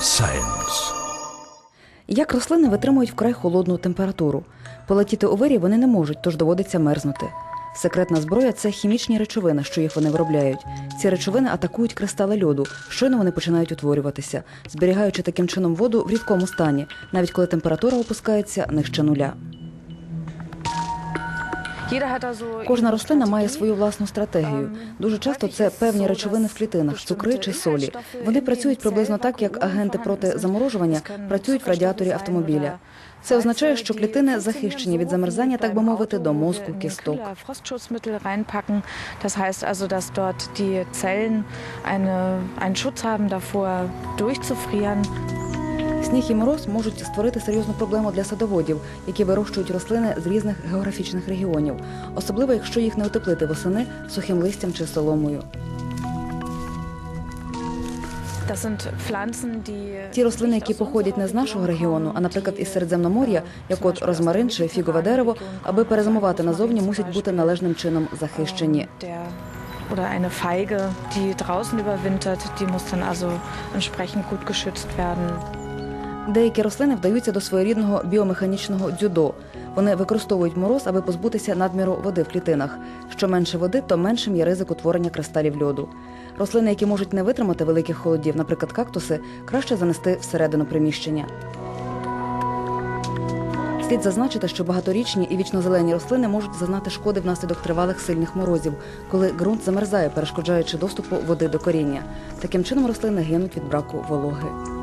Science. Як рослини витримують вкрай холодну температуру? Полетіти у вирі вони не можуть, тож доводиться мерзнути. Секретна зброя це хімічні речовини, що їх вони виробляють. Ці речовини атакують кристали льоду, щойно вони починають утворюватися, зберігаючи таким чином воду в рідкому стані, навіть коли температура опускається нижче нуля. Кожна рослина має свою власну стратегію. Дуже часто це певні речовини в клітинах, цукри чи солі. Вони працюють приблизно так, як агенти проти заморожування працюють в радіаторі автомобіля. Це означає, що клітини захищені від замерзання, так би мовити, до мозку кісток. Das heißt also, dass dort die Zellen eine, einen Schutz haben davor, durchzufrieren. Сніг і мороз можуть створити серйозну проблему для садоводів, які вирощують рослини з різних географічних регіонів, особливо якщо їх не утеплити восени сухим листям чи соломою. Ті рослини, які походять не з нашого регіону, а наприклад із Середземномор'я, як от розмарин чи фігове дерево, аби перезимувати назовні, мусять бути належним чином захищені. Der oder eine Feige, die draußen überwintert, die muss dann also entsprechend gut geschützt werden. Деякі рослини вдаються до своєрідного біомеханічного дзюдо. Вони використовують мороз, аби позбутися надміру води в клітинах. Що менше води, то меншим є ризик утворення кристалів льоду. Рослини, які можуть не витримати великих холодів, наприклад, кактуси, краще занести всередину приміщення. Слід зазначити, що багаторічні і вічнозелені рослини можуть зазнати шкоди внаслідок тривалих сильних морозів, коли ґрунт замерзає, перешкоджаючи доступу води до коріння. Таким чином рослини гинуть від браку вологи.